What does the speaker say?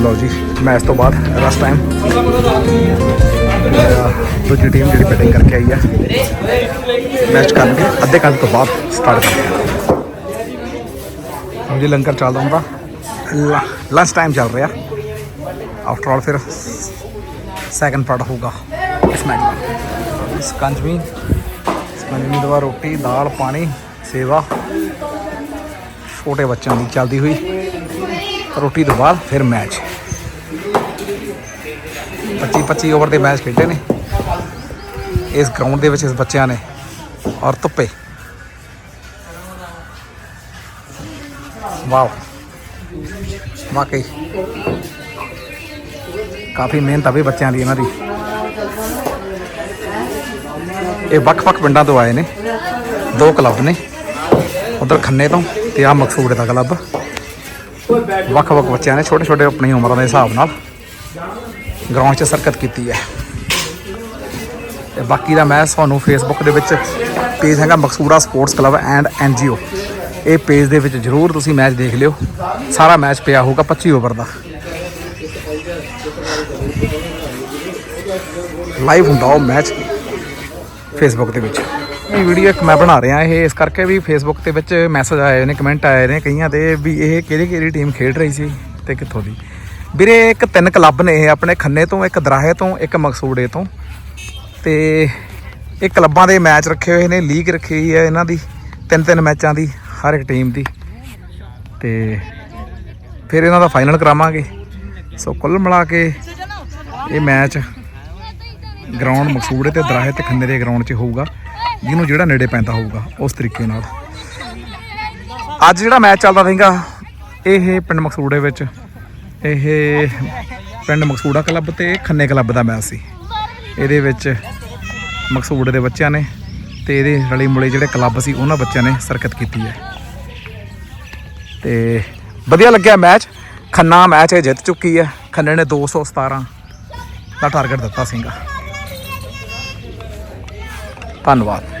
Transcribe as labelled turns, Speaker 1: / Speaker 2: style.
Speaker 1: ਜੀ ਮੈਚ ਤੋਂ ਬਾਅਦ ਰਸ ਟਾਈਮ ਦੂਜੀ ਟੀਮ ਜਿਹੜੀ ਬੈਟਿੰਗ ਕਰਕੇ ਆਈ ਹੈ ਮੈਚ ਕਰਨਗੇ ਅੱਧੇ ਘੰਟੇ ਤੋਂ ਬਾਅਦ ਸਟਾਰਟ ਕਰਦੇ ਹਾਂ ਜੀ ਲੰਗਰ ਚੱਲਦਾ ਹੁੰਦਾ। ਲੰਚ ਟਾਈਮ ਚੱਲ ਰਿਹਾ। ਆਫਟਰ ਆਲ ਫਿਰ ਸੈਕੰਡ ਪਾਰਟ ਹੋਊਗਾ ਇਸ ਮੈਚ ਦਾ। ਸਕੰਜਵੀ ਸਕੰਜਵੀ ਦਵਾ ਰੋਟੀ, ਦਾਲ, ਪਾਣੀ, ਸੇਵਾ। ਛੋਟੇ ਬੱਚਿਆਂ ਦੀ ਚੱਲਦੀ ਹੋਈ। ਰੋਟੀ ਤੋਂ ਬਾਅਦ ਫਿਰ ਮੈਚ 25 25 ਓਵਰ ਦੇ ਮੈਚ ਖੇਡੇ ਨੇ। ਇਸ ਗਰਾਊਂਡ ਦੇ ਵਿੱਚ ਇਸ ਬੱਚਿਆਂ ਨੇ। ਔਰ ਧੁੱਪੇ। ਵਾਓ। ਵਾਕਈ। ਕਾਫੀ ਮਿਹਨਤ ਆ ਵੀ ਬੱਚਿਆਂ ਦੀ ਇਹਨਾਂ ਦੀ। ਇਹ ਵੱਖ-ਵੱਖ ਪਿੰਡਾਂ ਤੋਂ ਆਏ ਨੇ। ਦੋ ਕਲੱਬ ਨੇ। ਉਧਰ ਖੰਨੇ ਤੋਂ ਤੇ ਆ ਮਕਸੂਦ ਦਾ ਕਲੱਬ ਵੱਖ-ਵੱਖ ਬੱਚਿਆਂ ਨੇ ਛੋਟੇ-ਛੋਟੇ ਆਪਣੀ ਉਮਰਾਂ ਦੇ ਹਿਸਾਬ ਨਾਲ ਗਰਾਊਂਡ 'ਚ ਸਰਕਤ ਕੀਤੀ ਹੈ। ਤੇ ਬਾਕੀ ਦਾ ਮੈਂ ਤੁਹਾਨੂੰ ਫੇਸਬੁੱਕ ਦੇ ਵਿੱਚ ਪੇਜ ਹੈਗਾ Maksura sports club and NGO ਇਹ ਪੇਜ ਦੇ ਵਿੱਚ ਜਰੂਰ ਤੁਸੀਂ ਮੈਚ ਦੇਖ ਲਿਓ। ਸਾਰਾ ਮੈਚ ਪਿਆ ਹੋਊਗਾ 25 ਓਵਰ ਦਾ। ਲਾਈਵ ਹੁੰਦਾ ਉਹ ਮੈਚ ਫੇਸਬੁੱਕ ਦੇ ਵਿੱਚ। ਇਹ ਵੀਡੀਓ ਇੱਕ ਮੈਂ ਬਣਾ ਰਿਹਾ, ਇਹ ਇਸ ਕਰਕੇ ਵੀ ਫੇਸਬੁੱਕ ਦੇ ਵਿੱਚ ਮੈਸੇਜ ਆਏ ਨੇ ਕਮੈਂਟ ਆਏ ਨੇ ਕਈਆਂ ਦੇ ਵੀ ਇਹ ਕਿਹੜੀ ਕਿਹੜੀ ਟੀਮ ਖੇਡ ਰਹੀ ਸੀ ਤੇ ਕਿੱਥੋਂ ਦੀ। ਵੀਰੇ ਇੱਕ ਤਿੰਨ ਕਲੱਬ ਨੇ ਇਹ ਆਪਣੇ, ਖੰਨੇ ਤੋਂ, ਇੱਕ ਦਰਾਹੇ ਤੋਂ, ਇੱਕ ਮਕਸੂੜੇ ਤੋਂ ਤੇ ਇਹ ਕਲੱਬਾਂ ਦੇ ਮੈਚ ਰੱਖੇ ਹੋਏ ਨੇ ਲੀਗ ਰੱਖੀ ਹੋਈ ਹੈ ਇਹਨਾਂ ਦੀ, ਤਿੰਨ ਤਿੰਨ ਮੈਚਾਂ ਦੀ, ਹਰ ਇੱਕ ਟੀਮ ਦੀ। ਤੇ ਫਿਰ ਇਹਨਾਂ ਦਾ ਫਾਈਨਲ ਕਰਾਵਾਂਗੇ। ਸੋ ਕੁੱਲ ਮਿਲਾ ਕੇ ਇਹ ਮੈਚ ਗਰਾਊਂਡ ਮਕਸੂੜੇ ਤੇ ਦਰਾਹੇ ਤੇ ਖੰਨੇ ਦੇ ਗਰਾਊਂਡ 'ਚ ਹੋਊਗਾ। ਜਿਹਨੂੰ ਜਿਹੜਾ ਨੇੜੇ ਪੈਂਦਾ ਹੋਊਗਾ, ਉਸ ਤਰੀਕੇ ਨਾਲ। ਅੱਜ ਜਿਹੜਾ ਮੈਚ ਚੱਲਦਾ ਸੀਗਾ, ਇਹ ਪਿੰਡ ਮਕਸੂੜੇ ਵਿੱਚ, ਇਹ ਪਿੰਡ ਮਕਸੂੜਾ ਕਲੱਬ ਤੇ ਖੰਨੇ ਕਲੱਬ ਦਾ ਮੈਚ ਸੀ। ਇਹਦੇ ਵਿੱਚ ਮਕਸੂੜੇ ਦੇ ਬੱਚਿਆਂ ਨੇ ਤੇ ਇਹਦੇ ਰਲੀ ਮੁਲੇ ਜਿਹੜੇ ਕਲੱਬ ਸੀ, ਉਹਨਾਂ ਬੱਚਿਆਂ ਨੇ ਸਰਕਤ ਕੀਤੀ ਹੈ। ਤੇ ਵਧੀਆ ਲੱਗਿਆ ਮੈਚ। ਖੰਨਾ ਮੈਚ ਇਹ ਜਿੱਤ ਚੁੱਕੀ ਹੈ। ਖੰਨੇ ਨੇ 217 ਦਾ ਟਾਰਗੇਟ ਦਿੱਤਾ ਸੀਗਾ। ਧੰਨਵਾਦ।